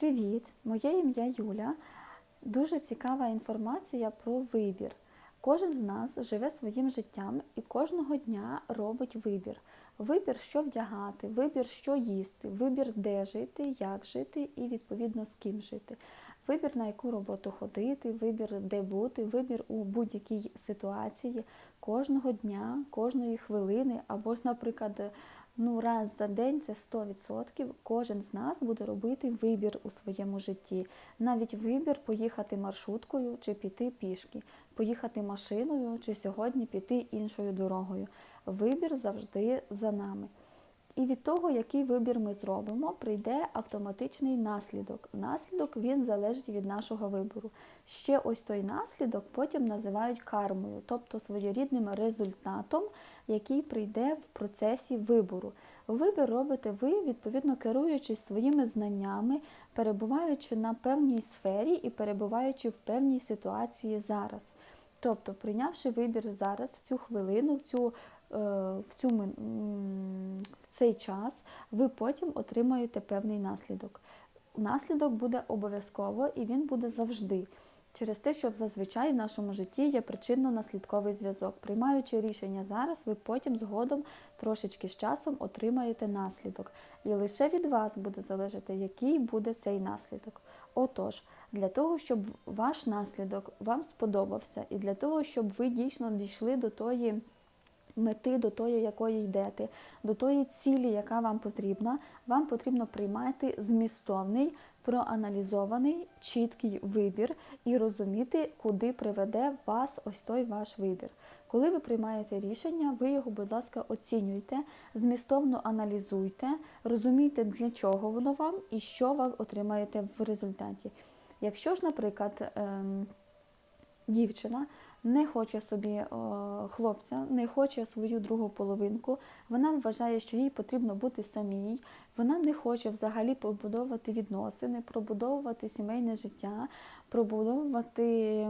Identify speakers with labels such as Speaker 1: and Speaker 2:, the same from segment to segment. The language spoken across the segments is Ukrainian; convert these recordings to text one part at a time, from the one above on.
Speaker 1: Привіт! Моє ім'я Юля. Дуже цікава інформація про вибір. Кожен з нас живе своїм життям і кожного дня робить вибір. Вибір, що вдягати, вибір, що їсти, вибір, де жити, як жити і відповідно з ким жити. Вибір, на яку роботу ходити, вибір, де бути, вибір у будь-якій ситуації кожного дня, кожної хвилини, або ж, наприклад, ну раз за день це 100%, кожен з нас буде робити вибір у своєму житті. Навіть вибір поїхати маршруткою чи піти пішки, поїхати машиною чи сьогодні піти іншою дорогою. Вибір завжди за нами. І від того, який вибір ми зробимо, прийде автоматичний наслідок. Наслідок він залежить від нашого вибору. Ще ось той наслідок потім називають кармою, тобто своєрідним результатом, який прийде в процесі вибору. Вибір робите ви, відповідно керуючись своїми знаннями, перебуваючи на певній сфері і перебуваючи в певній ситуації зараз. Тобто, прийнявши вибір зараз, в цю хвилину, в цю в цю в цей час ви потім отримаєте певний наслідок. Наслідок буде обов'язково і він буде завжди. Через те, що зазвичай в нашому житті є причинно-наслідковий зв'язок. Приймаючи рішення зараз, ви потім згодом трошечки з часом отримаєте наслідок. І лише від вас буде залежати, який буде цей наслідок. Отож, для того, щоб ваш наслідок вам сподобався, і для того, щоб ви дійсно дійшли до тої мети, до тої, якої йдете, до тої цілі, яка вам потрібна, вам потрібно приймати змістовний, проаналізований, чіткий вибір і розуміти, куди приведе вас ось той ваш вибір. Коли ви приймаєте рішення, ви його, будь ласка, оцінюйте, змістовно аналізуйте, розумійте, для чого воно вам і що ви отримаєте в результаті. Якщо ж, наприклад, ем, дівчина не хоче собі хлопця, не хоче свою другу половинку, вона вважає, що їй потрібно бути самій, вона не хоче взагалі побудовувати відносини, пробудовувати сімейне життя, пробудовувати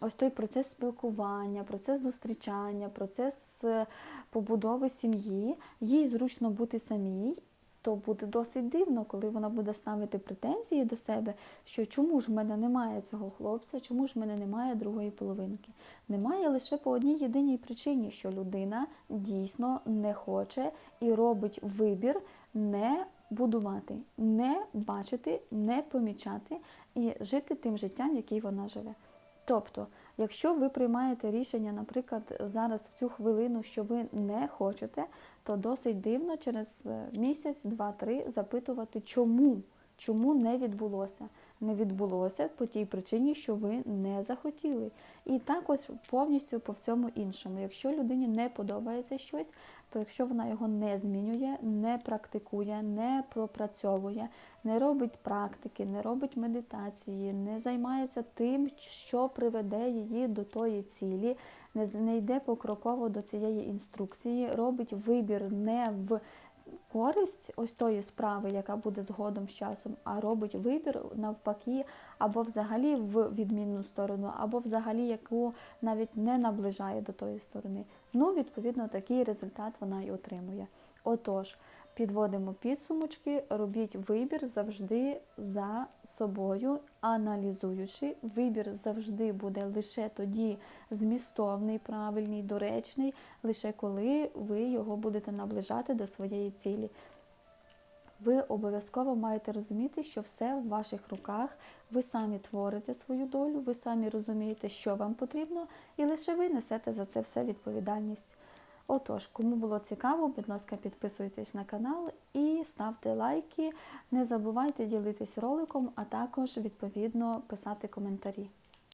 Speaker 1: ось той процес спілкування, процес зустрічання, процес е, побудови сім'ї, їй зручно бути самій то буде досить дивно, коли вона буде ставити претензії до себе, що чому ж в мене немає цього хлопця, чому ж в мене немає другої половинки. Немає лише по одній єдиній причині, що людина дійсно не хоче і робить вибір не будувати, не бачити, не помічати і жити тим життям, який вона живе. Тобто, якщо ви приймаєте рішення, наприклад, зараз в цю хвилину, що ви не хочете, то досить дивно через е, місяць, два-три запитувати, чому, чому не відбулося. Не відбулося по тій причині, що ви не захотіли. І також повністю по всьому іншому. Якщо людині не подобається щось, то якщо вона його не змінює, не практикує, не пропрацьовує, не робить практики, не робить медитації, не займається тим, що приведе її до тої цілі, не йде покроково до цієї інструкції, робить вибір не в користь ось тої справи, яка буде згодом з часом, а робить вибір навпаки, або взагалі в відмінну сторону, або взагалі яку навіть не наближає до тої сторони. Ну, відповідно, такий результат вона і отримує. Отож, підводимо підсумочки, робіть вибір завжди за собою, аналізуючи. Вибір завжди буде лише тоді змістовний, правильний, доречний, лише коли ви його будете наближати до своєї цілі. Ви обов'язково маєте розуміти, що все в ваших руках, ви самі творите свою долю, ви самі розумієте, що вам потрібно, і лише ви несете за це все відповідальність. Отож, кому було цікаво, будь ласка, підписуйтесь на канал і ставте лайки. Не забувайте ділитись роликом, а також, відповідно, писати коментарі.